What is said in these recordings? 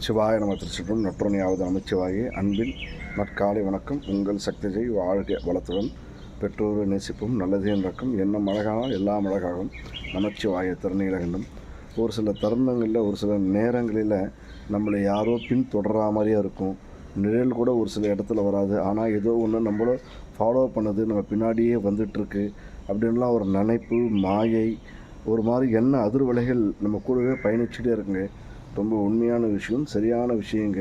சிவாய நம திருச்சிட்டும் நற்றுணையாவது நமச்சிவாயி. அன்பின் நற்காலை வணக்கம். உங்கள் சக்திஜை வாழ்க வளத்துடன் பெற்றோரை நேசிப்பும். நல்லதே நடக்கும். என்ன அழகானால் எல்லாம் அழகாகும். நமச்சிவாய திருநீலகண்டம். ஒரு சில தருணங்களில் ஒரு சில நேரங்களில் நம்மளை யாரோ பின் தொடரா மாதிரியே இருக்கும். நிழல் கூட ஒரு சில இடத்துல வராது. ஆனால் ஏதோ ஒன்று நம்மள ஃபாலோ பண்ணது. நம்ம பின்னாடியே வந்துட்டுருக்கு. அப்படின்லாம் ஒரு நினைப்பு மாயை ஒரு மாதிரி எண்ண அதிர்வலைகள் நம்ம கூடவே பயணிச்சுட்டே இருக்குங்க. ரொம்ப உண்மையான விஷயம் சரியான விஷயங்க.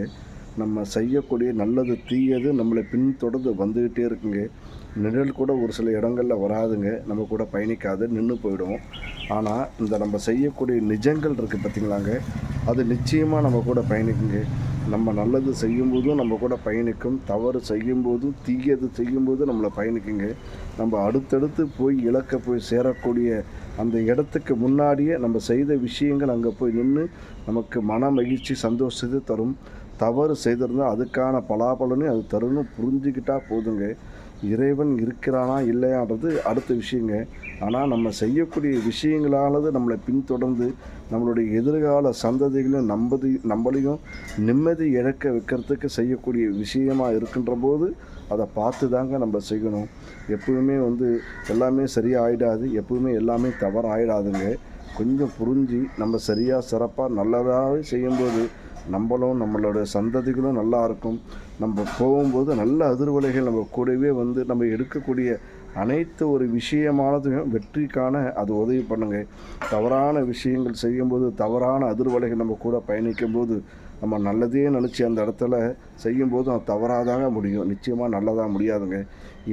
நம்ம செய்யக்கூடிய நல்லது தீயது நம்மளை பின்தொடர்ந்து வந்துக்கிட்டே இருக்குங்க. நிழல் கூட ஒரு சில இடங்களில் வராதுங்க. நம்ம கூட பயணிக்காது நின்று போயிடும் ஆனால் இந்த நம்ம செய்யக்கூடிய நிஜங்கள் இருக்குது பார்த்திங்களாங்க அது நிச்சயமாக நம்ம கூட பயணிக்குங்க. நம்ம நல்லது செய்யும்போதும் நம்ம கூட பயணிக்கும் தவறு செய்யும்போதும் தீயது செய்யும்போதும் நம்மளை பயணிக்குங்க. நம்ம அடுத்தடுத்து போய் இலக்க போய் சேரக்கூடிய அந்த இடத்துக்கு முன்னாடியே நம்ம செய்த விஷயங்கள் அங்கே போய் நின்று நமக்கு மன மகிழ்ச்சி சந்தோஷத்தை தரும். தவறு செய்திருந்தால் அதுக்கான பலாபலனையும் அது தரும்னு புரிஞ்சுக்கிட்டால் போதுங்க. இறைவன் இருக்கிறானா இல்லையான்றது அடுத்த விஷயங்க. ஆனால் நம்ம செய்யக்கூடிய விஷயங்களானது நம்மளை பின்தொடர்ந்து நம்மளுடைய எதிர்கால சந்ததிகளையும் நம்பதி நம்மளையும் நிம்மதி இழக்க வைக்கிறதுக்கு செய்யக்கூடிய விஷயமாக இருக்கின்ற போது அதை பார்த்து தாங்க நம்ம செய்யணும். எப்பவுமே வந்து எல்லாமே சரியாக ஆகிடாது எப்பவுமே எல்லாமே தவறாயிடாதுங்க. கொஞ்சம் புரிஞ்சு நம்ம சரியாக சிறப்பாக நல்லதாகவே செய்யும்போது நம்மளும் நம்மளோட சந்ததிகளும் நல்லா இருக்கும். நம்ம போகும்போது நல்ல அதிர்வலைகள் நம்ம கூடவே வந்து நம்ம எடுக்கக்கூடிய அனைத்து ஒரு விஷயமானதையும் வெற்றிக்கான அது உதவி பண்ணுங்க. தவறான விஷயங்கள் செய்யும்போது தவறான அதிர்வலைகள் நம்ம கூட பயணிக்கும்போது நம்ம நல்லதே நினச்சி அந்த இடத்துல செய்யும்போது அது தவறாதாங்க முடியும். நிச்சயமாக நல்லதாக முடியாதுங்க.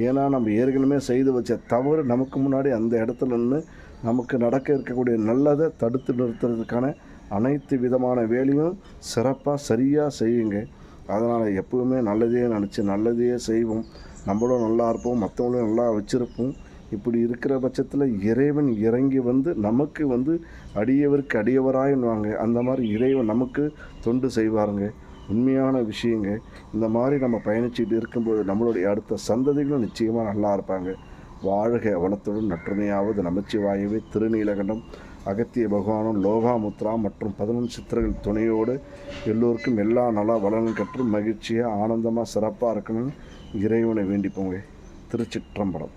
ஏன்னா நம்ம ஏற்கனவே செய்து வச்ச தவறு நமக்கு முன்னாடி அந்த இடத்துல நின்று நமக்கு நடக்க இருக்கக்கூடிய நல்லதை தடுத்து நிறுத்துறதுக்கான அனைத்து விதமான வேலையும் சிறப்பாக சரியாக செய்யுங்க. அதனால் எப்போவுமே நல்லதே நினச்சி நல்லதே செய்வோம். நம்மளும் நல்லா இருப்போம் மற்றவங்களும் நல்லா வச்சுருப்போம். இப்படி இருக்கிற பட்சத்தில் இறைவன் இறங்கி வந்து நமக்கு வந்து அடியவருக்கு அடியவராயின்வாங்க அந்த மாதிரி இறைவன் நமக்கு தொண்டு செய்வாருங்க. உண்மையான விஷயங்க. இந்த மாதிரி நம்ம பயணிச்சுட்டு இருக்கும்போது நம்மளுடைய அடுத்த சந்ததிகளும் நிச்சயமாக நல்லா இருப்பாங்க. வாழ்க வளத்துடன் நற்றுமையாவது நமச்சிவாயவே திருநீலகண்டம். அகத்திய பகவானும் லோகாமுத்ரா மற்றும் பதினொன்று சித்திரங்கள் துணையோடு எல்லோருக்கும் எல்லா நல வளனும் கற்று மகிழ்ச்சியாக ஆனந்தமாக சிறப்பாக இருக்கணும்னு இறைவனை வேண்டிப்போங்க. திருச்சிற்றம்பலம்.